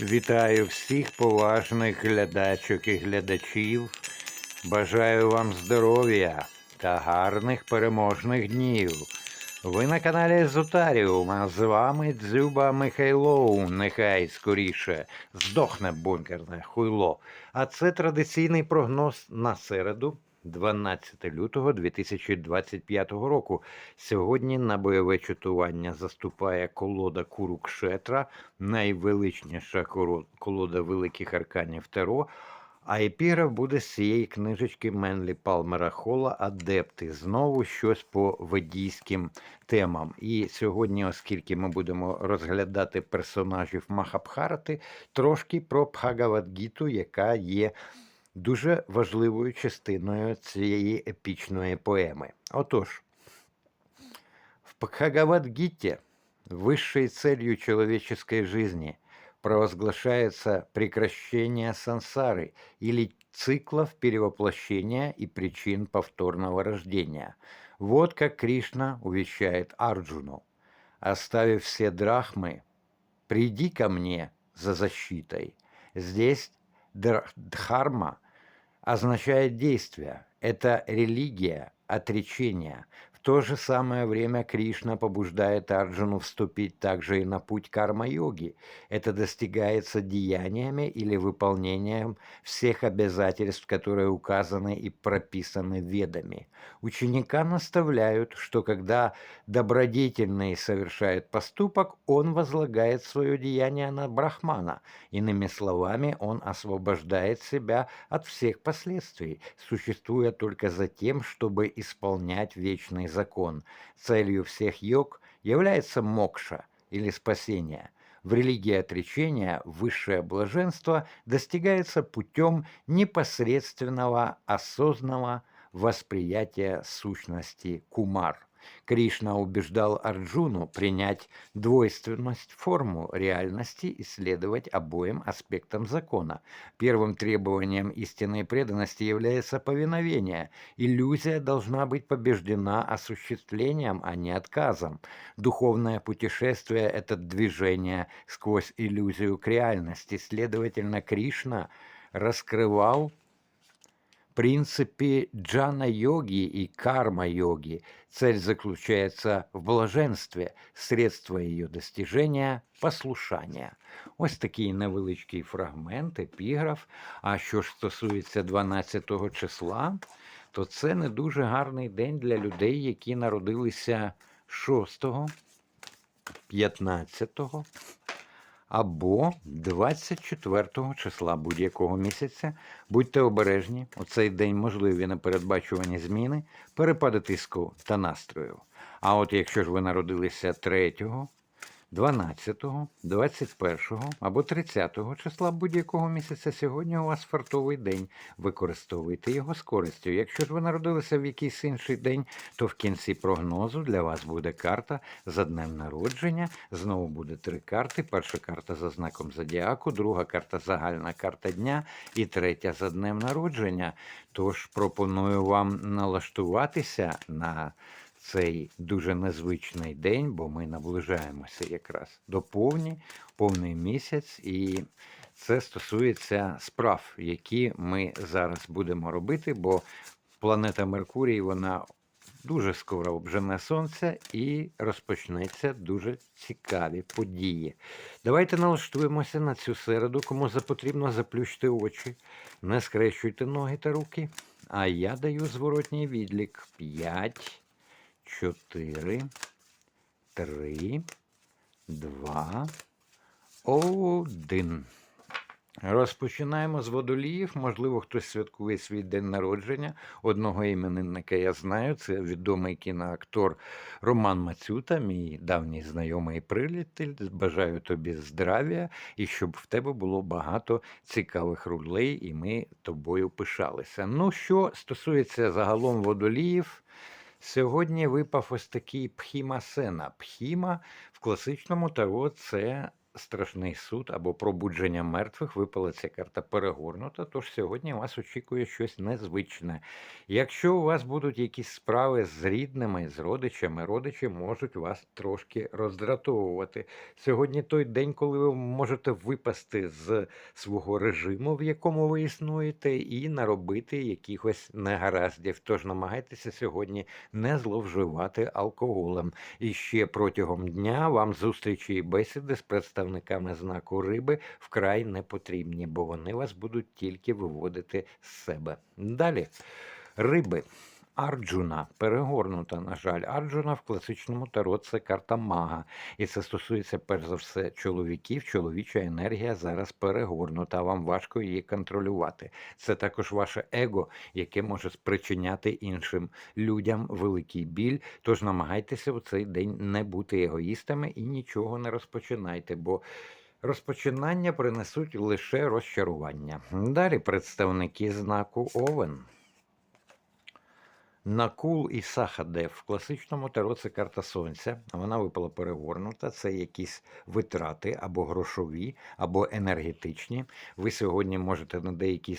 Вітаю всіх поважних глядачок і глядачів. Бажаю вам здоров'я та гарних переможних днів. Ви на каналі Зотаріум, а з вами Дзюба Михайлоу. Нехай скоріше здохне бункерне хуйло. А це традиційний прогноз на середу, 12 лютого 2025 року. Сьогодні на бойове чутування заступає колода Курукшетра, найвеличніша колода великих арканів Таро. А епіграф буде з цієї книжечки Менлі Палмера Холла Адепти. Знову щось по ведійським темам. І сьогодні, оскільки ми будемо розглядати персонажів Махабхарати, трошки про Бхагавадгіту, яка є дуже важливою частиною цієї епічної поеми. Отож, в Бхагавадгите высшей целью человеческой жизни провозглашается прекращение сансары или циклов перевоплощения и причин повторного рождения. Вот как Кришна увещает Арджуну. Оставив все драхмы, приди ко мне за защитой. Здесь др- дхарма означает действие. Это религия, отречение. То же самое время Кришна побуждает Арджуну вступить также и на путь карма-йоги. Это достигается деяниями или выполнением всех обязательств, которые указаны и прописаны ведами. Ученика наставляют, что когда добродетельный совершает поступок, он возлагает свое деяние на Брахмана. Иными словами, он освобождает себя от всех последствий, существуя только за тем, чтобы исполнять вечный закон. Целью всех йог является мокша или спасение. В религии отречения высшее блаженство достигается путем непосредственного осознанного восприятия сущности кумар. Кришна убеждал Арджуну принять двойственность форму реальности и следовать обоим аспектам закона. Первым требованием истинной преданности является повиновение. Иллюзия должна быть побеждена осуществлением, а не отказом. Духовное путешествие – это движение сквозь иллюзию к реальности. Следовательно, Кришна раскрывал принципе джана-йоги и карма-йоги. Цель заключается в блаженстве, средство її достиження – послушання. Ось такий невеличкий фрагмент, епіграф. А що ж стосується 12 числа, то це не дуже гарний день для людей, які народилися 6, 15 або 24 числа будь-якого місяця. Будьте обережні, у цей день можливі непередбачувані зміни, перепади тиску та настрою. А от якщо ж ви народилися 3, 12, 21 або 30 числа будь-якого місяця, сьогодні у вас фартовий день. Використовуйте його з користю. Якщо ж ви народилися в якийсь інший день, то в кінці прогнозу для вас буде карта за днем народження. Знову буде три карти. Перша карта за знаком зодіаку, друга карта загальна карта дня і третя за днем народження. Тож пропоную вам налаштуватися на цей дуже незвичний день, бо ми наближаємося якраз до повні, повний місяць, і це стосується справ, які ми зараз будемо робити, бо планета Меркурій вона дуже скоро обжене сонце і розпочнеться дуже цікаві події. Давайте налаштуємося на цю середу. Кому запотрібно, заплющте очі, не скрещуйте ноги та руки. А я даю зворотній відлік 5, 4, 3, 2, 1. Розпочинаємо з водоліїв. Можливо, хтось святкує свій день народження. Одного іменинника я знаю. Це відомий кіноактор Роман Мацюта, мій давній знайомий прилітель. Бажаю тобі здрав'я і щоб в тебе було багато цікавих ролей, і ми тобою пишалися. Ну, що стосується загалом водоліїв. Сьогодні випав ось такий Пхіма Сена. Пхіма в класичному таро це страшний суд або пробудження мертвих. Випала ця карта перегорнута. Тож сьогодні вас очікує щось незвичне. Якщо у вас будуть якісь справи з рідними, з родичами, родичі можуть вас трошки роздратовувати. Сьогодні той день, коли ви можете випасти з свого режиму, в якому ви існуєте, і наробити якихось негараздів. Тож намагайтеся сьогодні не зловживати алкоголем. І ще протягом дня вам зустрічі і бесіди з представниками знаку риби вкрай не потрібні, бо вони вас будуть тільки виводити з себе. Далі. Риби. Арджуна перегорнута, на жаль, Арджуна в класичному таро це карта мага. І це стосується перш за все чоловіків. Чоловіча енергія зараз перегорнута. Вам важко її контролювати. Це також ваше его, яке може спричиняти іншим людям великий біль. Тож намагайтеся у цей день не бути егоїстами і нічого не розпочинайте, бо розпочинання принесуть лише розчарування. Далі представники знаку Овен. Накул і Сахадев в класичному таро це карта сонця. Вона випала перегорнута. Це якісь витрати або грошові, або енергетичні. Ви сьогодні можете на деякий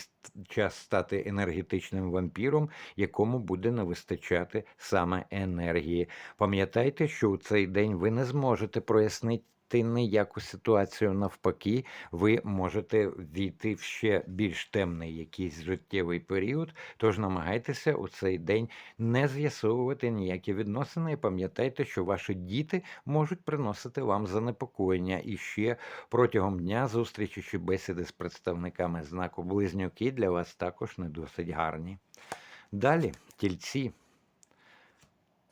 час стати енергетичним вампіром, якому буде не вистачати саме енергії. Пам'ятайте, що у цей день ви не зможете прояснити. Ніяку ситуацію навпаки, ви можете війти в ще більш темний якийсь життєвий період. Тож намагайтеся у цей день не з'ясовувати ніякі відносини. І пам'ятайте, що ваші діти можуть приносити вам занепокоєння. І ще протягом дня зустрічі чи бесіди з представниками знаку близнюки для вас також не досить гарні. Далі тільці.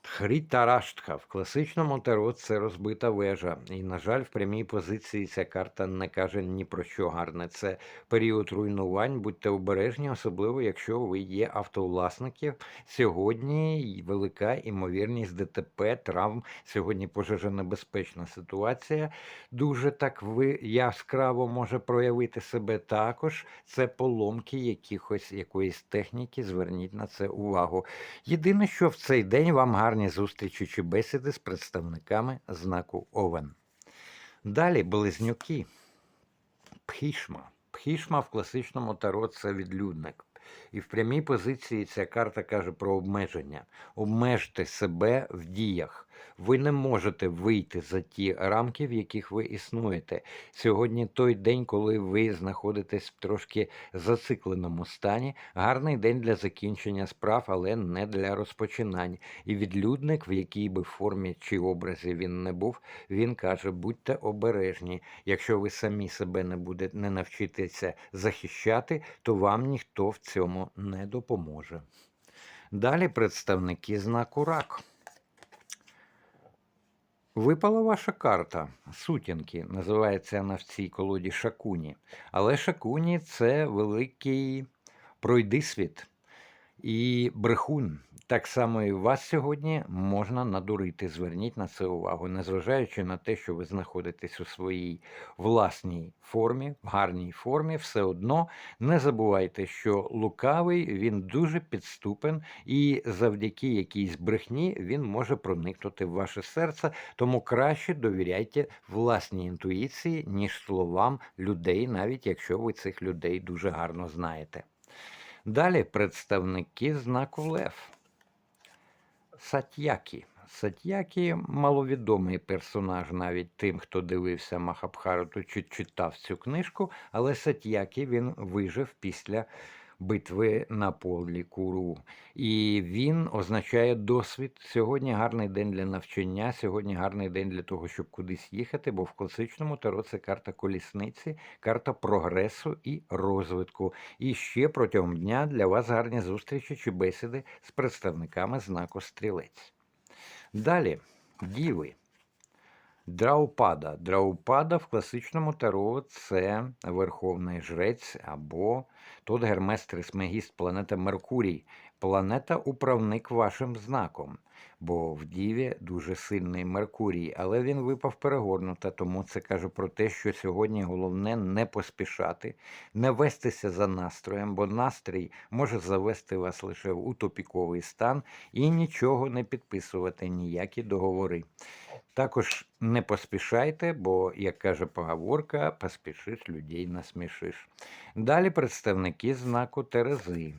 Хрітараштха в класичному таро це розбита вежа. І, на жаль, в прямій позиції ця карта не каже ні про що гарне. Це період руйнувань. Будьте обережні, особливо якщо ви є автовласників. Сьогодні велика імовірність ДТП, травм. Сьогодні пожежонебезпечна ситуація. Дуже так ви яскраво може проявити себе також. Це поломки якихось якоїсь техніки. Зверніть на це увагу. Єдине, що в цей день вам гарні зустрічі чи бесіди з представниками знаку Овен. Далі близнюки. Пхішма. Пхішма в класичному таро це відлюдник. І в прямій позиції ця карта каже про обмеження. Обмежте себе в діях. Ви не можете вийти за ті рамки, в яких ви існуєте. Сьогодні той день, коли ви знаходитесь в трошки зацикленому стані. Гарний день для закінчення справ, але не для розпочинань. І відлюдник, в якій би формі чи образі він не був, він каже: будьте обережні. Якщо ви самі себе не будете не навчитеся захищати, то вам ніхто в цьому не допоможе. Далі представники знаку рак. Випала ваша карта сутінки. Називається вона в цій колоді Шакуні. Але Шакуні це великий пройдисвіт і брехун. Так само і вас сьогодні можна надурити. Зверніть на це увагу, незважаючи на те, що ви знаходитесь у своїй власній формі, в гарній формі, все одно не забувайте, що лукавий він дуже підступен, і завдяки якійсь брехні він може проникнути в ваше серце. Тому краще довіряйте власній інтуїції, ніж словам людей, навіть якщо ви цих людей дуже гарно знаєте. Далі представники знаку Лев. Сатьякі. Сатьякі маловідомий персонаж навіть тим, хто дивився Махабхарату чи читав цю книжку, але Сатьякі він вижив після битви на полі Куру. І він означає досвід. Сьогодні гарний день для навчання, сьогодні гарний день для того, щоб кудись їхати, бо в класичному таро це карта колісниці, карта прогресу і розвитку. І ще протягом дня для вас гарні зустрічі чи бесіди з представниками знаку стрілець. Далі, діви. Драупада. Драупада в класичному таро це верховний жрець або тут Гермес Трисмегіст, планета Меркурій, планета управник вашим знаком. Бо в Діві дуже сильний Меркурій, але він випав перегорнута, тому це каже про те, що сьогодні головне не поспішати, не вестися за настроєм, бо настрій може завести вас лише в утопіковий стан і нічого не підписувати, ніякі договори. Також не поспішайте, бо, як каже поговорка, поспішиш людей насмішиш. Далі представники знаку Терези.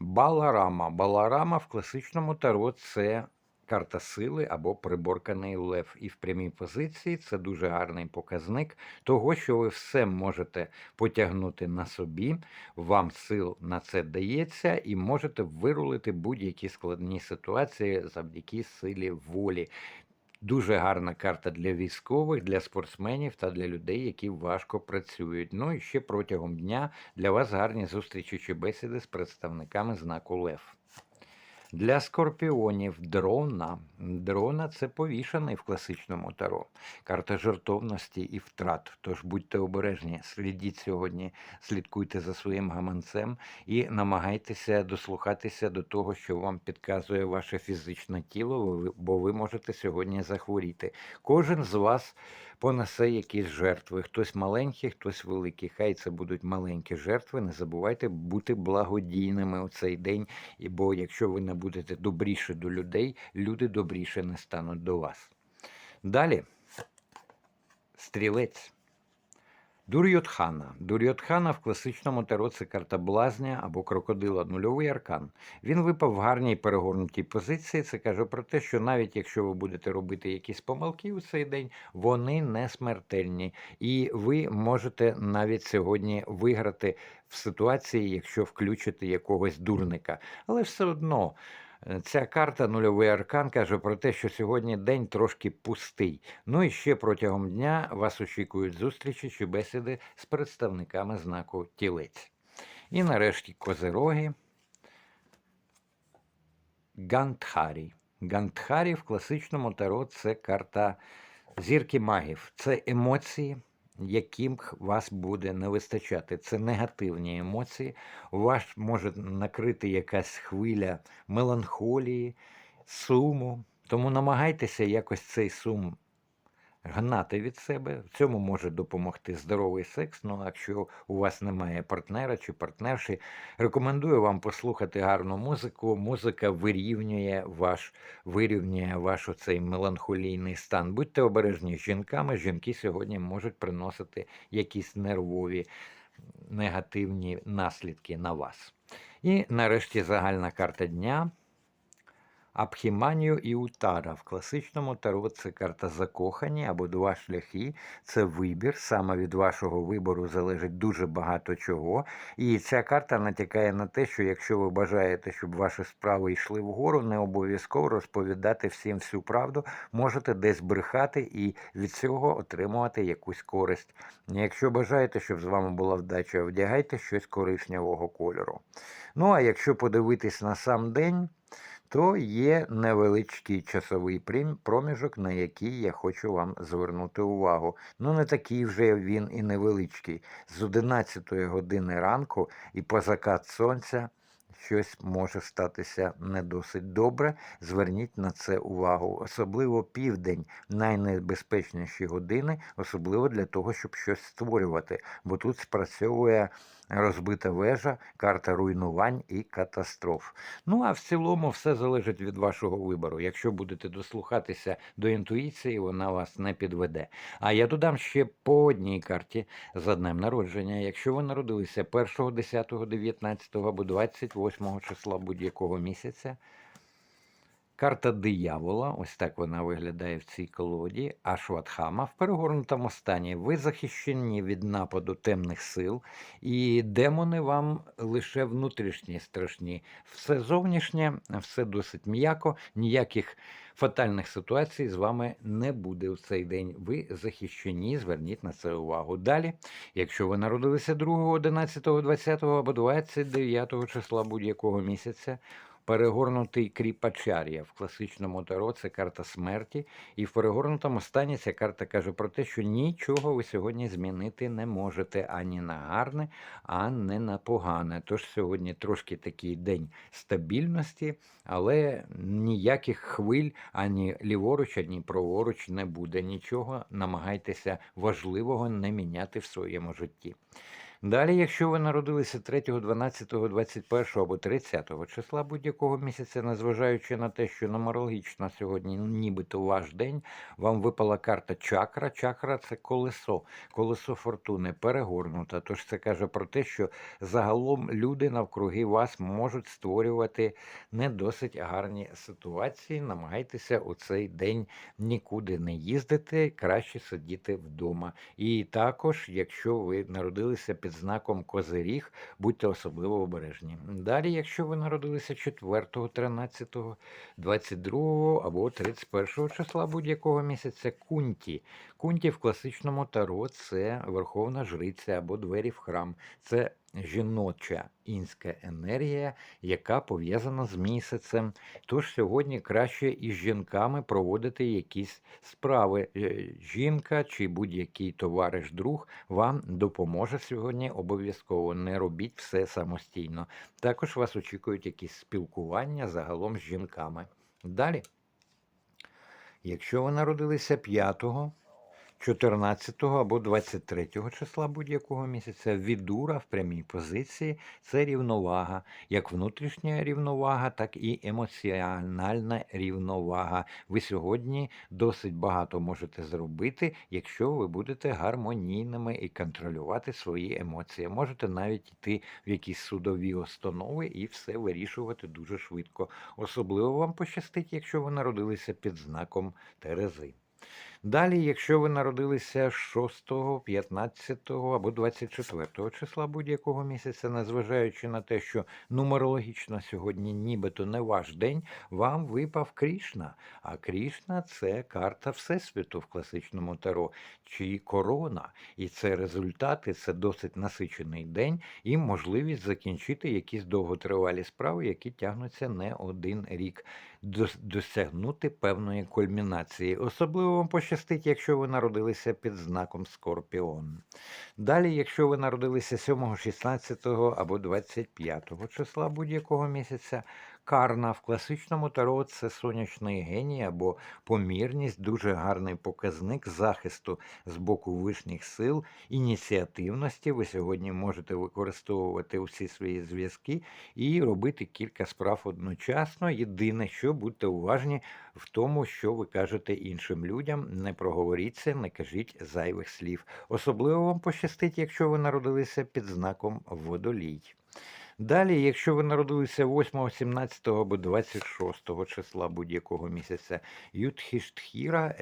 Баларама. Баларама в класичному таро це карта сили або приборканий лев. І в прямій позиції це дуже гарний показник того, що ви все можете потягнути на собі, вам сил на це дається, і можете вирулити будь-які складні ситуації завдяки силі волі. Дуже гарна карта для військових, для спортсменів та для людей, які важко працюють. Ну і ще протягом дня для вас гарні зустрічі чи бесіди з представниками знаку Лев. Для скорпіонів дрона. Дрона це повішаний в класичному таро. Карта жертовності і втрат. Тож будьте обережні, слідіть сьогодні, слідкуйте за своїм гаманцем і намагайтеся дослухатися до того, що вам підказує ваше фізичне тіло, бо ви можете сьогодні захворіти. Кожен з вас понесе якісь жертви. Хтось маленький, хтось великий. Хай це будуть маленькі жертви. Не забувайте бути благодійними у цей день. Бо якщо ви не будете добріше до людей, люди добріше не стануть до вас. Далі стрілець. Дурйотхана. Дурйотхана в класичному таро це карта блазня або крокодила, нульовий аркан. Він випав в гарній перегорнутій позиції. Це каже про те, що навіть якщо ви будете робити якісь помилки у цей день, вони не смертельні. І ви можете навіть сьогодні виграти в ситуації, якщо включите якогось дурника. Але все одно. Ця карта нульовий аркан каже про те, що сьогодні день трошки пустий. Ну і ще протягом дня вас очікують зустрічі чи бесіди з представниками знаку тілець. І нарешті козероги. Гандхарі. Гандхарі в класичному таро це карта зірки магів. Це емоції, яким вас буде не вистачати. Це негативні емоції. Вас може накрити якась хвиля меланхолії, суму. Тому намагайтеся якось цей сум гнати від себе. В цьому може допомогти здоровий секс. Ну, а якщо у вас немає партнера чи партнерші, рекомендую вам послухати гарну музику. Музика вирівнює ваш, вирівнює ваш оцей меланхолійний стан. Будьте обережні з жінками. Жінки сьогодні можуть приносити якісь нервові негативні наслідки на вас. І нарешті загальна карта дня. Абхіманію і Утара. В класичному таро це карта закохані або два шляхи. Це вибір. Саме від вашого вибору залежить дуже багато чого. І ця карта натякає на те, що якщо ви бажаєте, щоб ваші справи йшли вгору, не обов'язково розповідати всім всю правду. Можете десь брехати і від цього отримувати якусь користь. Якщо бажаєте, щоб з вами була вдача, вдягайте щось коричневого кольору. Ну а якщо подивитись на сам день то є невеличкий часовий проміжок, на який я хочу вам звернути увагу. Ну, не такий вже він і невеличкий. З 11 години ранку і по закат сонця щось може статися не досить добре. Зверніть на це увагу. Особливо південь найнебезпечніші години, особливо для того, щоб щось створювати. Бо тут спрацьовує розбита вежа, карта руйнувань і катастроф. Ну а в цілому все залежить від вашого вибору. Якщо будете дослухатися до інтуїції, вона вас не підведе. А я додам ще по одній карті за днем народження. Якщо ви народилися 1, 10, 19 або 28 числа будь-якого місяця. Карта диявола, ось так вона виглядає в цій колоді. Ашватхама в перегорнутому стані. Ви захищені від нападу темних сил, і демони вам лише внутрішні страшні. Все зовнішнє, все досить м'яко, ніяких фатальних ситуацій з вами не буде в цей день. Ви захищені, зверніть на це увагу. Далі, якщо ви народилися 2, 11, 20 або 29 числа будь-якого місяця. Перегорнутий кріпачар'я в класичному таро це карта смерті, і в перегорнутому стані ця карта каже про те, що нічого ви сьогодні змінити не можете ані на гарне, а не на погане. Тож сьогодні трошки такий день стабільності, але ніяких хвиль ані ліворуч, ані праворуч не буде. Нічого намагайтеся важливого не міняти в своєму житті. Далі, якщо ви народилися 3, 12, 21 або 30 числа будь-якого місяця, незважаючи на те, що нумерологічно сьогодні нібито ваш день, вам випала карта чакра. Чакра це колесо, колесо фортуни, перегорнута. Тож це каже про те, що загалом люди навкруги вас можуть створювати не досить гарні ситуації. Намагайтеся у цей день нікуди не їздити, краще сидіти вдома. І також, якщо ви народилися під знаком Козиріг, будьте особливо обережні. Далі, якщо ви народилися 4, 13, 22 або 31 числа будь-якого місяця, кунті. Кунті в класичному таро це верховна жриця або двері в храм. Це жіноча інська енергія, яка пов'язана з місяцем. Тож сьогодні краще із жінками проводити якісь справи. Е, Жінка чи будь-який товариш, друг вам допоможе сьогодні обов'язково. Не робіть все самостійно. Також вас очікують якісь спілкування загалом з жінками. Далі, якщо ви народилися 5 14 або 23 числа будь-якого місяця відура в прямій позиції це рівновага, як внутрішня рівновага, так і емоціональна рівновага. Ви сьогодні досить багато можете зробити, якщо ви будете гармонійними і контролювати свої емоції. Можете навіть йти в якісь судові установи і все вирішувати дуже швидко. Особливо вам пощастить, якщо ви народилися під знаком Терези. Далі, якщо ви народилися 6, 15 або 24 числа будь-якого місяця, незважаючи на те, що нумерологічно сьогодні нібито не ваш день, вам випав Крішна. А Крішна це карта Всесвіту в класичному таро, чи корона. І це результати, це досить насичений день і можливість закінчити якісь довготривалі справи, які тягнуться не один рік, досягнути певної кульмінації. Особливо вам пощастить, якщо ви народилися під знаком Скорпіон. Далі, якщо ви народилися 7, 16 або 25 числа будь-якого місяця, карна в класичному таро це сонячний геній або помірність, дуже гарний показник захисту з боку вишніх сил, ініціативності. Ви сьогодні можете використовувати усі свої зв'язки і робити кілька справ одночасно. Єдине, що будьте уважні в тому, що ви кажете іншим людям. Не проговоріться, не кажіть зайвих слів. Особливо вам пощастить, якщо ви народилися під знаком водолій. Далі, якщо ви народилися 8, 17 або 26 числа будь-якого місяця, Юдхіштхіра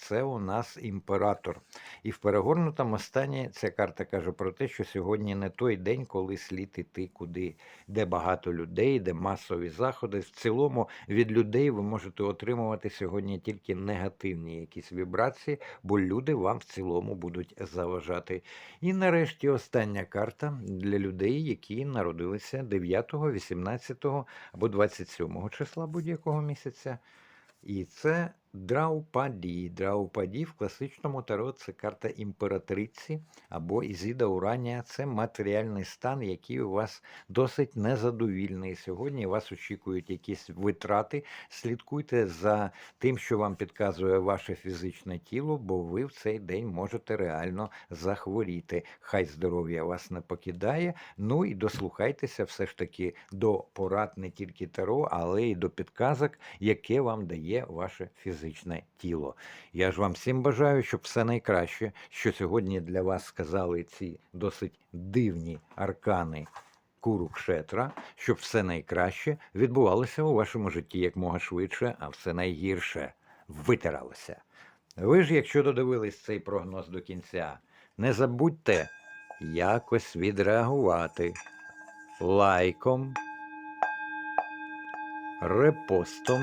це у нас імператор. І в перегорнутому стані ця карта каже про те, що сьогодні не той день, коли слід іти куди, де багато людей, де масові заходи. В цілому від людей ви можете отримувати сьогодні тільки негативні якісь вібрації, бо люди вам в цілому будуть заважати. І нарешті остання карта для людей, які народилися 9, 18 або 27 числа будь-якого місяця. І це Драупаді. Драупаді в класичному таро це карта імператриці або Ізіда Уранія. Це матеріальний стан, який у вас досить незадовільний. Сьогодні вас очікують якісь витрати. Слідкуйте за тим, що вам підказує ваше фізичне тіло, бо ви в цей день можете реально захворіти. Хай здоров'я вас не покидає. Ну і дослухайтеся все ж таки до порад не тільки таро, але й до підказок, яке вам дає ваше фізичне тіло. Я ж вам всім бажаю, щоб все найкраще, що сьогодні для вас сказали ці досить дивні аркани. Курукшетра, щоб все найкраще відбувалося у вашому житті якмога швидше, а все найгірше витиралося. Ви ж, якщо додивились цей прогноз до кінця, не забудьте якось відреагувати лайком, репостом,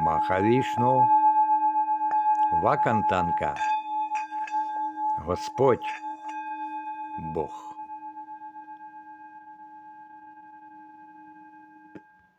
Махавішну Вакантанка. Господь Бог.